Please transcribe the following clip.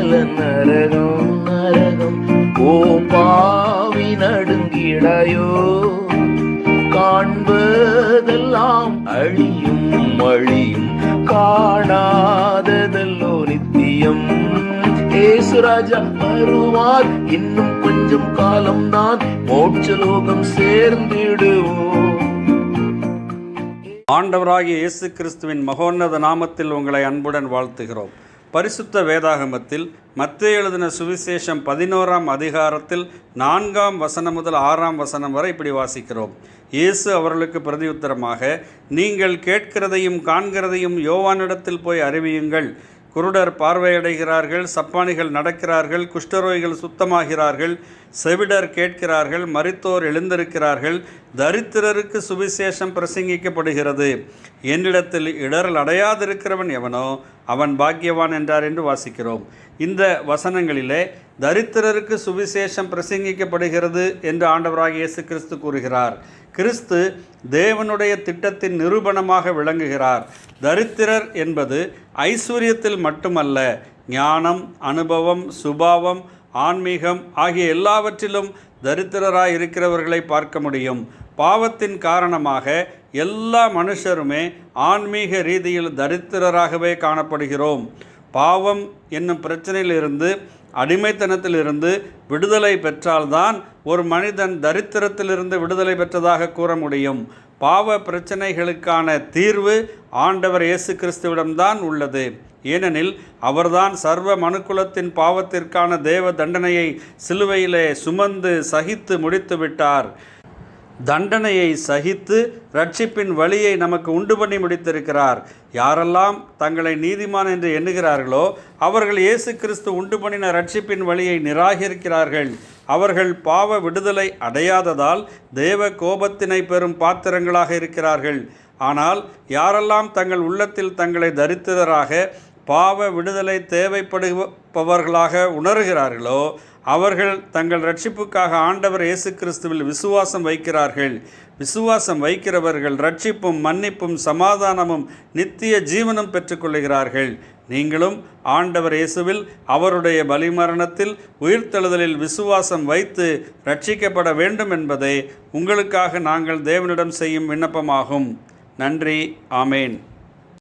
சகல நரகம் நரகம். ஓ பாவி நடுங்கிடையோ. காண்பதெல்லாம் அழியும் அழியும் காணாததல்லோ நித்தியம். ஏசுராஜா வருவார் இன்னும் கொஞ்சம் காலம்தான் மோட்சலோகம் சேர்ந்திடுவோம். ஆண்டவராகிய இயேசு கிறிஸ்துவின் மகோன்னத நாமத்தில் உங்களை அன்புடன் வாழ்த்துகிறோம். பரிசுத்த வேதாகமத்தில் மத்திய எழுதின சுவிசேஷம் பதினோராம் அதிகாரத்தில் நான்காம் வசனம் முதல் ஆறாம் வசனம் வரை இப்படி வாசிக்கிறோம். இயேசு அவர்களுக்கு பிரதியுத்தரமாக நீங்கள் கேட்கிறதையும் காண்கிறதையும் யோவானிடத்தில் போய் அறிவியுங்கள். குருடர் பார்வையடைகிறார்கள் சப்பானிகள் நடக்கிறார்கள் குஷ்டரோய்கள் சுத்தமாகிறார்கள் செவிடர் கேட்கிறார்கள் மரித்தோர் எழுந்திருக்கிறார்கள் தரித்திரருக்கு சுவிசேஷம் பிரசங்கிக்கப்படுகிறது. என்னிடத்தில் இடரல் அடையாதிருக்கிறவன் எவனோ அவன் பாக்கியவான் என்றார் என்று வாசிக்கிறோம். இந்த வசனங்களிலே தரித்திரருக்கு சுவிசேஷம் பிரசங்கிக்கப்படுகிறது என்று ஆண்டவராக இயேசு கிறிஸ்து கூறுகிறார். கிறிஸ்து தேவனுடைய திட்டத்தின் நிரூபணமாக விளங்குகிறார். தரித்திரர் என்பது ஐஸ்வர்யத்தில் மட்டுமல்ல ஞானம் அனுபவம் சுபாவம் ஆன்மீகம் ஆகிய எல்லாவற்றிலும் தரித்திரராய் இருக்கிறவர்களை பார்க்க முடியும். பாவத்தின் காரணமாக எல்லா மனுஷருமே ஆன்மீக ரீதியில் தரித்திரராகவே காணப்படுகிறோம். பாவம் என்னும் பிரச்சனையிலிருந்து அடிமைத்தனத்திலிருந்து விடுதலை பெற்றால்தான் ஒரு மனிதன் தரித்திரத்திலிருந்து விடுதலை பெற்றதாக கூற முடியும். பாவ பிரச்சனைகளுக்கான தீர்வு ஆண்டவர் இயேசு கிறிஸ்துவிடம்தான் உள்ளது. ஏனெனில் அவர்தான் சர்வ மனுக்குலத்தின் பாவத்திற்கான தேவ தண்டனையை சிலுவையிலே சுமந்து சகித்து முடித்து விட்டார் தண்டனையை சகித்து ரட்சிப்பின் வழியை நமக்கு உண்டு பண்ணி முடித்திருக்கிறார். யாரெல்லாம் தங்களை நீதிமான் என்று எண்ணுகிறார்களோ அவர்கள் இயேசு கிறிஸ்து உண்டு பண்ணின ரட்சிப்பின் வழியை நிராகரிக்கிறார்கள். அவர்கள் பாவ விடுதலை அடையாததால் தேவ கோபத்தினை பெறும் பாத்திரங்களாக இருக்கிறார்கள். ஆனால் யாரெல்லாம் தங்கள் உள்ளத்தில் தங்களை தரித்ததராக பாவ விடுதலை தேவைப்படுபவர்களாக உணர்கிறார்களோ அவர்கள் தங்கள் ரட்சிப்புக்காக ஆண்டவர் இயேசு கிறிஸ்துவில் விசுவாசம் வைக்கிறார்கள். விசுவாசம் வைக்கிறவர்கள் ரட்சிப்பும் மன்னிப்பும் சமாதானமும் நித்திய ஜீவனும் பெற்றுக்கொள்கிறார்கள் நீங்களும் ஆண்டவர் இயேசுவில் அவருடைய பலிமரணத்தில் உயிர்த்தெழுதலில் விசுவாசம் வைத்து ரட்சிக்கப்பட வேண்டும் என்பதே உங்களுக்காக நாங்கள் தேவனிடம் செய்யும் விண்ணப்பமாகும். நன்றி. ஆமேன்.